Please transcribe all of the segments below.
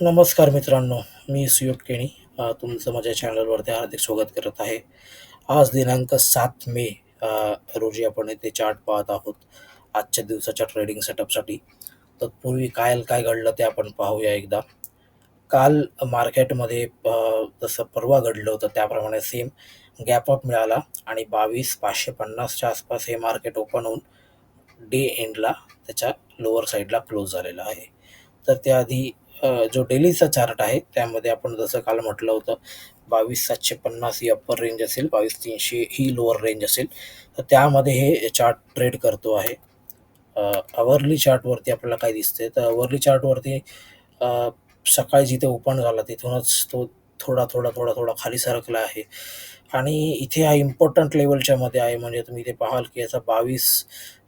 नमस्कार मित्रांनो मी सुयोग केणी. तुमचं माझ्या चॅनलवरती हार्दिक स्वागत करत आहे. आज दिनांक सात मे रोजी आपण येथे चार्ट पाहत आहोत आजच्या दिवसाच्या ट्रेडिंग सेटअपसाठी तत्पूर्वी काय काय घडलं ते आपण पाहूया एकदा. काल मार्केटमध्ये जसं परवा घडलं होतं त्याप्रमाणे सेम गॅप अप मिळाला आणि बावीस पाचशे पन्नासच्या आसपास हे मार्केट ओपन होऊन डे एंडला त्याच्या लोअर साईडला क्लोज झालेला आहे. तर त्याआधी जो डेलीचा चार्ट आहे त्यामध्ये आपण जसं काल म्हटलं होतं बावीस सातशे पन्नास ही अप्पर रेंज असेल बावीस तीनशे ही लोअर रेंज असेल तर त्यामध्ये हे चार्ट ट्रेड करतो आहे. अवरली चार्टवरती आपल्याला काय दिसते तर अवरली चार्टवरती सकाळी जिथे ओपन झाला तिथूनच तो थोडा थोडा थोडा थोडा खाली सरकला आहे. आणि इथे हा इम्पॉर्टंट लेवलच्या मध्ये आहे म्हणजे तुम्ही इथे पाहाल की याचा बावीस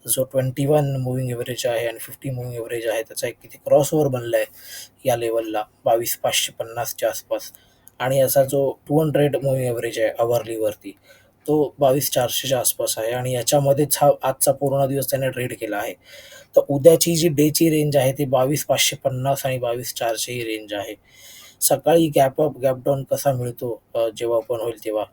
जो ट्वेंटी वन मुव्हिंग एव्हरेज आहे आणि फिफ्टी मुव्हिंग एव्हरेज आहे त्याचा एक किती क्रॉसओव्हर बनला आहे या लेवलला बावीस पाचशे पन्नासच्या आसपास. आणि याचा जो टू हंड्रेड मुव्हिंग एव्हरेज आहे अवरलीवरती तो बावीस चारशेच्या आसपास आहे. आणि याच्यामध्येच हा आजचा पूर्ण दिवस त्याने ट्रेड केला आहे. तर उद्याची जी डेची रेंज आहे ती बावीस पाचशे पन्नास आणि बावीस चारशे ही रेंज आहे. सकाळी गॅप अप गॅप डाऊन कसा मिळतो जेव्हा ओपन होईल तेव्हा.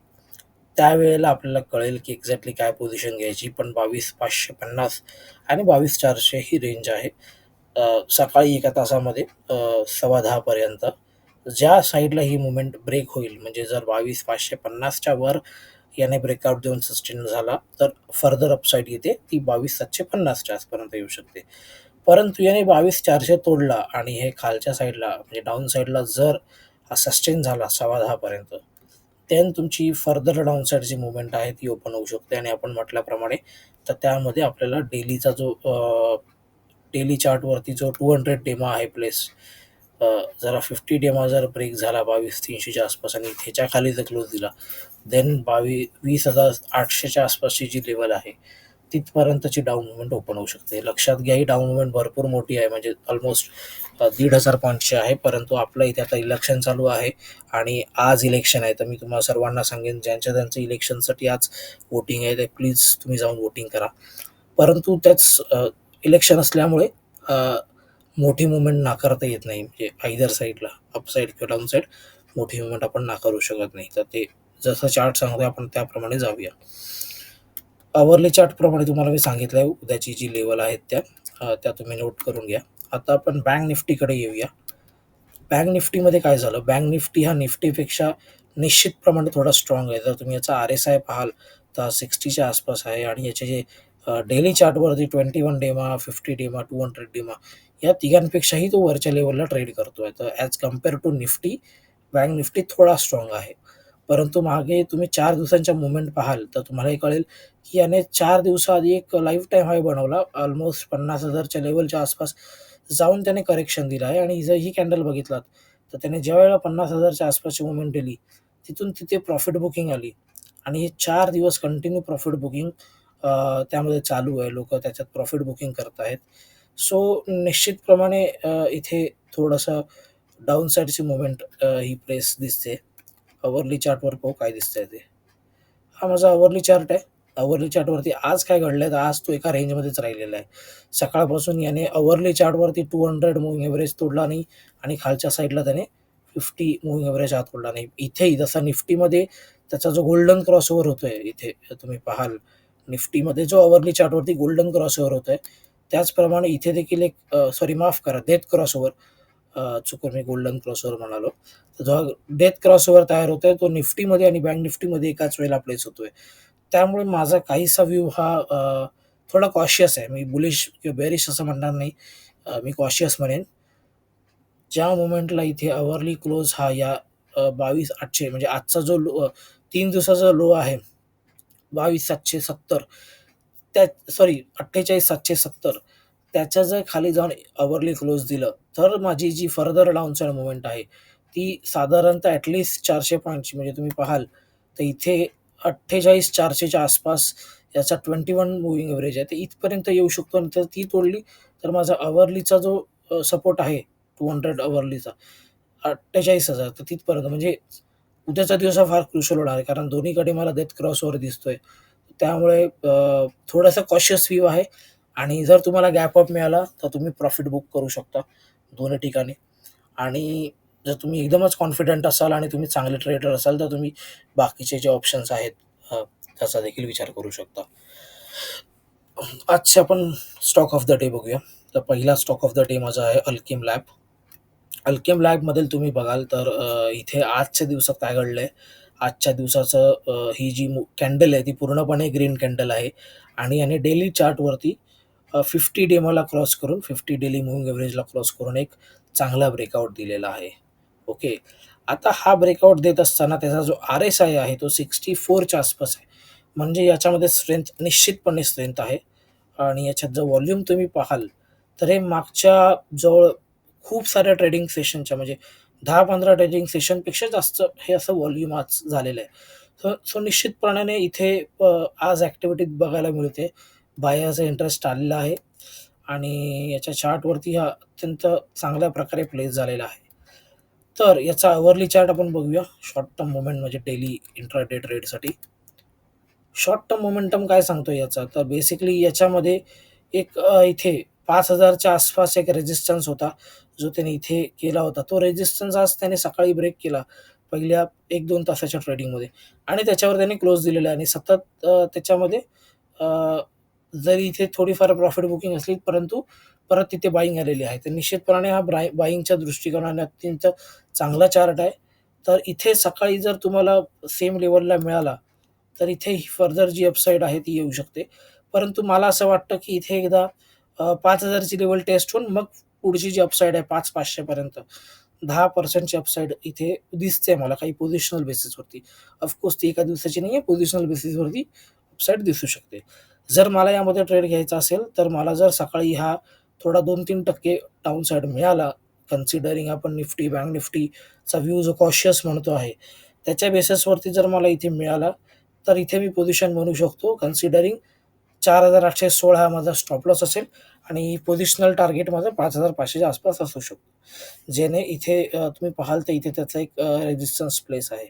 त्यावेळेला आपल्याला कळेल की एक्झॅक्टली काय पोझिशन घ्यायची पण बावीस पाचशे पन्नास आणि बावीस चारशे ही रेंज आहे. सकाळी एका तासामध्ये सव्वा दहापर्यंत ज्या साईडला ही मुवमेंट ब्रेक होईल म्हणजे जर बावीस पाचशे पन्नासच्या वर याने ब्रेकआउट देऊन सस्टेन झाला तर फर्दर अपसाईड येते ती बावीस सातशे पन्नासच्या आसपर्यंत येऊ शकते. परंतु याने बावीस चारशे तोडला आणि हे खालच्या साईडला म्हणजे डाऊन साईडला जर हा सस्टेन झाला सव्वा दहापर्यंत देन तुमची फर्दर डाऊन साईडची मुवमेंट आहे ती ओपन होऊ शकते. आणि आपण म्हटल्याप्रमाणे तर त्यामध्ये आपल्याला डेलीचा जो डेली चार्टवरती जो टू हंड्रेड डेमा आहे प्लेस जरा फिफ्टी डेमा जर ब्रेक झाला बावीस तीनशेच्या आसपास आणि ह्याच्या खाली जर क्लोज दिला देन बावी वीस हजार आठशेच्या आसपासची जी लेवल आहे तिथपर्यंतची डाऊन मुवमेंट ओपन होऊ शकते. लक्षात घ्या ही डाऊन मुवमेंट भरपूर मोठी आहे. म्हणजे ऑलमोस्ट दीड हजार पॉईंटची आहे. परंतु आपलं इथे आता इलेक्शन चालू आहे आणि आज इलेक्शन आहे. तर मी तुम्हाला सर्वांना सांगेन ज्यांच्या त्यांचं इलेक्शनसाठी आज वोटिंग आहे ते प्लीज तुम्ही जाऊन वोटिंग करा. परंतु त्याच इलेक्शन असल्यामुळे मोठी मुवमेंट नाकारता येत नाही. म्हणजे आयदर साईडला अपसाईड किंवा डाऊन साईड मोठी मुवमेंट आपण नाकारू शकत नाही. तर ते जसं चार्ट सांगतोय आपण त्याप्रमाणे जाऊया. अवर्ली चार्टप्रमाणे तुम्हाला मी सांगितलं आहे उद्याची जी लेवल आहेत त्या त्या तुम्ही नोट करून घ्या. आता आपण बँक निफ्टीकडे येऊया. बँक निफ्टीमध्ये काय झालं? बँक निफ्टी हा निफ्टीपेक्षा निश्चितप्रमाणे थोडा स्ट्रॉंग आहे. जर तुम्ही याचा आर एस आय पाहाल तर सिक्स्टीच्या आसपास आहे. आणि याचे जे daily चार्टवरती twenty one DEMA fifty DEMA two hundred DEMA या तिघांपेक्षाही तो वरच्या लेवलला ट्रेड करतो आहे तर as compare to Nifty bank Nifty थोडा स्ट्रॉंग आहे. परंतु मागे तुम्ही चार दिवसांच्या मुवमेंट पाहाल तर तुम्हाला हे कळेल की याने चार दिवसाआधी एक लाईफ टाईम हाय बनवला. ऑलमोस्ट पन्नास हजारच्या लेवलच्या आसपास जाऊन त्याने करेक्शन दिलं आहे. आणि जर ही कॅन्डल बघितलात तर त्याने ज्या वेळेला पन्नास हजारच्या आसपासची मुवमेंट दिली तिथून तिथे प्रॉफिट बुकिंग आली. आणि हे चार दिवस कंटिन्यू प्रॉफिट बुकिंग त्यामध्ये चालू आहे. लोक त्याच्यात प्रॉफिट बुकिंग करत आहेत सो निश्चितप्रमाणे इथे थोडंसं डाऊन साईडची मुवमेंट ही प्रेस दिसते. अवरली चार्टवर पाहू काय दिसतंय ते. हा माझा अवरली चार्ट आहे. अवरली चार्टवरती आज काय घडलं आहे तर आज तो एका रेंजमध्येच राहिलेला आहे. सकाळपासून याने अवरली चार्टवरती टू हंड्रेड मुव्हिंग एव्हरेज तोडला नाही आणि खालच्या साईडला त्याने फिफ्टी मुव्हिंग एव्हरेज हात तोडला नाही. इथेही जसा निफ्टीमध्ये त्याचा जो गोल्डन क्रॉस होतो होतोय इथे तुम्ही पाहाल निफ्टीमध्ये जो अवरली चार्टवरती गोल्डन क्रॉस ओव्हर होतोय त्याचप्रमाणे इथे देखील एक सॉरी माफ करा डेथ क्रॉसओव्हर चुकून मी गोल्डन क्रॉसवर म्हणालो. तर जो डेथ क्रॉसवर तयार तयार होतोय तो निफ्टीमध्ये आणि बँक निफ्टीमध्ये एकाच वेळेला प्लेस होतोय. त्यामुळे माझा काहीसा व्ह्यू हा थोडा कॉशियस आहे. मी बुलिश किंवा बेरिश असं म्हणणार नाही. मी कॉशियस म्हणेन. ज्या मोमेंटला इथे अवर्ली क्लोज हा या बावीस आठशे म्हणजे आजचा जो लो तीन दिवसाचा लो आहे बावीस सातशे सत्तर. त्या सॉरी अठ्ठेचाळीस सातशे सत्तर. त्याच्या जर खाली जाऊन अवर्ली क्लोज दिलं तर माझी जी फर्दर डाऊनसाईड मुवमेंट आहे ती साधारणतः ॲटलिस्ट चारशे पॉईंटची म्हणजे तुम्ही पाहाल तर इथे अठ्ठेचाळीस चारशेच्या आसपास याचा ट्वेंटी वन मुव्हिंग एव्हरेज आहे. तर इथपर्यंत येऊ शकतो आणि तर ती तोडली तर माझा अवरलीचा जो सपोर्ट आहे टू हंड्रेड अवरलीचा अठ्ठेचाळीस हजार तर तिथपर्यंत म्हणजे उद्याचा दिवस हा फार क्रुशल होणार आहे कारण दोन्हीकडे मला डेथ क्रॉसवर दिसतोय. त्यामुळे थोडासा कॉशियस व्ह्यू आहे. आणि जर तुम्हाला गॅप अप मिळाला तर तुम्ही प्रॉफिट बुक करू शकता दोन्ही ठिकाणी आणि जर तुम्ही एकदमच कॉन्फिडंट असाल आणि तुम्ही चांगले ट्रेडर असाल, तर तुम्ही बाकीचे जे ऑप्शन्स आहेत त्याचा देखील विचार करू शकता. आजचे आपण स्टॉक ऑफ द डे बघूया. तर पहिला स्टॉक ऑफ द डे माझा आहे अल्केम लॅब. अल्केम लॅबमधील तुम्ही बघाल तर इथे आजच्या दिवसात काय घडलं आहे आजच्या दिवसाचं ही जी कॅन्डल आहे ती पूर्णपणे ग्रीन कॅन्डल आहे आणि याने डेली चार्टवरती फिफ्टी 50 डेमोला क्रॉस करून 50 डेली मुव्हिंग एव्हरेजला क्रॉस करून एक चांगला ब्रेकआउट दिलेला आहे. ओके. आता हा ब्रेकआउट देत असताना त्याचा जो आर-एस-आय आहे तो सिक्स्टी फोरच्या आसपास आहे. म्हणजे याच्यामध्ये स्ट्रेंथ निश्चितपणे स्ट्रेंथ आहे आणि याच्यात जर व्हॉल्यूम तुम्ही पाहाल, तर हे मागच्या जवळ खूप साऱ्या ट्रेडिंग सेशनच्या म्हणजे 10-15 ट्रेडिंग सेशनपेक्षा जास्त हे असं व्हॉल्यूम आज झालेलं आहे. सो सो निश्चितपणाने इथे आज ॲक्टिव्हिटीत बघायला मिळते. बाह्याचा इंटरेस्ट आलेला आहे आणि याच्या चार्टवरती हा अत्यंत चांगल्या प्रकारे प्लेस झालेला आहे. तर याचा अवरली चार्ट आपण बघूया. शॉर्ट टर्म मोमेंट म्हणजे डेली इंट्राडे ट्रेडसाठी. शॉर्ट टर्म मोमेंटम काय सांगतो याचा, तर बेसिकली याच्यामध्ये एक इथे पाच हजारच्या आसपास एक रेजिस्टन्स होता, जो त्याने इथे केला होता. तो रेजिस्टन्स आज त्याने सकाळी ब्रेक केला पहिल्या 1-2 तासाच्या ट्रेडिंगमध्ये आणि त्याच्यावर त्याने क्लोज दिलेला आहे आणि सतत त्याच्यामध्ये जरी इथे थोडीफार प्रॉफिट बुकिंग असली, परंतु परत तिथे बाईंग आलेली आहे. तर निश्चितपणाने हा ब्राय बाईंगच्या दृष्टिकोनाने अत्यंत चांगला चार्ट आहे. तर इथे सकाळी जर तुम्हाला सेम लेवलला मिळाला, तर इथे ही फर्दर जी अपसाईड आहे ती येऊ शकते. परंतु मला असं वाटतं, की इथे एकदा पाच हजारची लेवल टेस्ट होऊन मग पुढची जी अपसाईड आहे पाच पाचशेपर्यंत दहा पर्सेंटची अपसाईड इथे दिसते मला काही पोझिशनल बेसिसवरती. ऑफकोर्स ती एका दिवसाची नाही आहे पोझिशनल बेसिसवरती अपसाईड दिसू शकते. जर मला यामध्ये ट्रेड घ्यायचा असेल, तर मला जर सकाळी हा थोडा दोन तीन टक्के टाऊन साइड मिळाला, कन्सिडरिंग आपण निफ्टी, बँक निफ्टीचा व्ह्यू जो कॉशियस म्हणतो आहे, त्याच्या बेसिसवरती जर मला इथे मिळाला, तर इथे मी पोझिशन बनवू शकतो. कन्सिडरिंग 4,816 हा माझा स्टॉप लॉस असेल आणि पोझिशनल टार्गेट माझं 5,500 च्या आसपास असू शकतो. जेणे इथे तुम्ही पाहाल तर इथे त्याचा एक रेजिस्टन्स प्लेस आहे.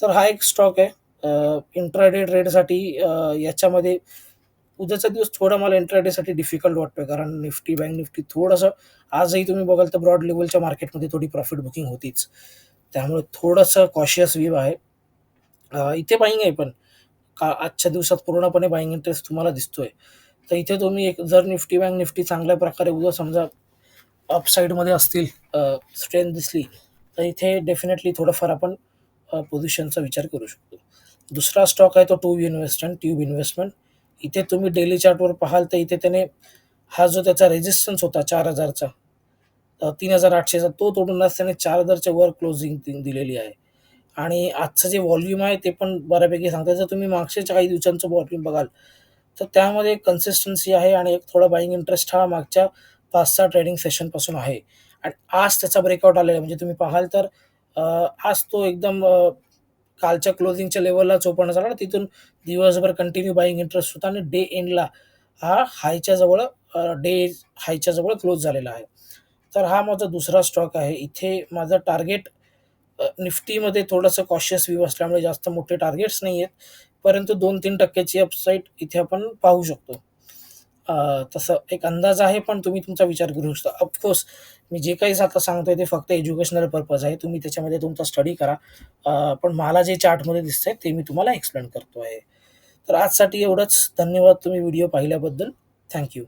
तर हा एक स्टॉक आहे. इंट्राडे ट्रेडसाठी याच्यामध्ये उद्याचा दिवस थोडा मला इंट्राडेसाठी डिफिकल्ट वाटतोय कारण निफ्टी, बँक निफ्टी थोडंसं आजही तुम्ही बघाल तर ब्रॉड लेवलच्या मार्केटमध्ये थोडी प्रॉफिट बुकिंग होतीच. त्यामुळे थोडंसं कॉशियस व्ह्यू आहे. इथे बाईंग आहे पण का आजच्या दिवसात पूर्णपणे बाईंग इंटरेस्ट तुम्हाला दिसतोय. तर इथे तुम्ही एक जर निफ्टी, बँक निफ्टी चांगल्या प्रकारे उद्या समजा अपसाईडमध्ये असतील, स्ट्रेंथ दिसली, तर इथे डेफिनेटली थोडंफार आपण पोझिशनचा विचार करू शकतो. दुसरा स्टॉक आहे तो ट्यूब इन्व्हेस्टमेंट ट्यूब इन्व्हेस्टमेंट. इथे तुम्ही डेली चार्टवर पाहाल तर इथे त्याने हा जो त्याचा रेजिस्टन्स होता चार हजारचा तीन हजार आठशेचा तो तोडून आज त्याने चार हजारच्या वर क्लोजिंग दिलेली आहे आणि आजचं जे व्हॉल्यूम आहे ते पण बऱ्यापैकी सांगतंय. जर तुम्ही मागच्याच्या काही दिवसांचं व्हॉल्यूम बघाल, तर त्यामध्ये कन्सिस्टन्सी आहे आणि एक थोडा बाईंग इंटरेस्ट हा मागच्या 5-6 ट्रेडिंग सेशनपासून आहे आणि आज त्याचा ब्रेकआउट आलेला आहे. म्हणजे तुम्ही पाहाल तर आज तो एकदम कालच्या क्लोजिंगच्या लेवलला ओपन झाला. तिथून दिवसभर कंटिन्यू बाईंग इंटरेस्ट होता आणि डे एंडला हा हायच्या जवळ डे हायच्या जवळ क्लोज झालेला आहे. तर हा माझा दुसरा स्टॉक आहे. इथे माझं टार्गेट निफ्टीमध्ये थोडंसं कॉशियस व्ह्यू असल्यामुळे जास्त मोठे टार्गेट्स नाही आहेत. परंतु दोन तीन टक्क्याची अपसाईट इथे आपण पाहू शकतो. अ, तसं एक अंदाज आहे, पण तुम्ही तुमचा विचार करू शकता. ऑफकोर्स मी जे काही आता सांगतोय ते फक्त एज्युकेशनल पर्पज आहे. तुम्ही त्याच्यामध्ये तुमचा स्टडी करा. अ, पण मला जे चार्टमध्ये दिसतंय ते मी तुम्हाला एक्सप्लेन करतो आहे. तर आजसाठी एवढंच. धन्यवाद तुम्ही व्हिडिओ पाहिल्याबद्दल. Thank you.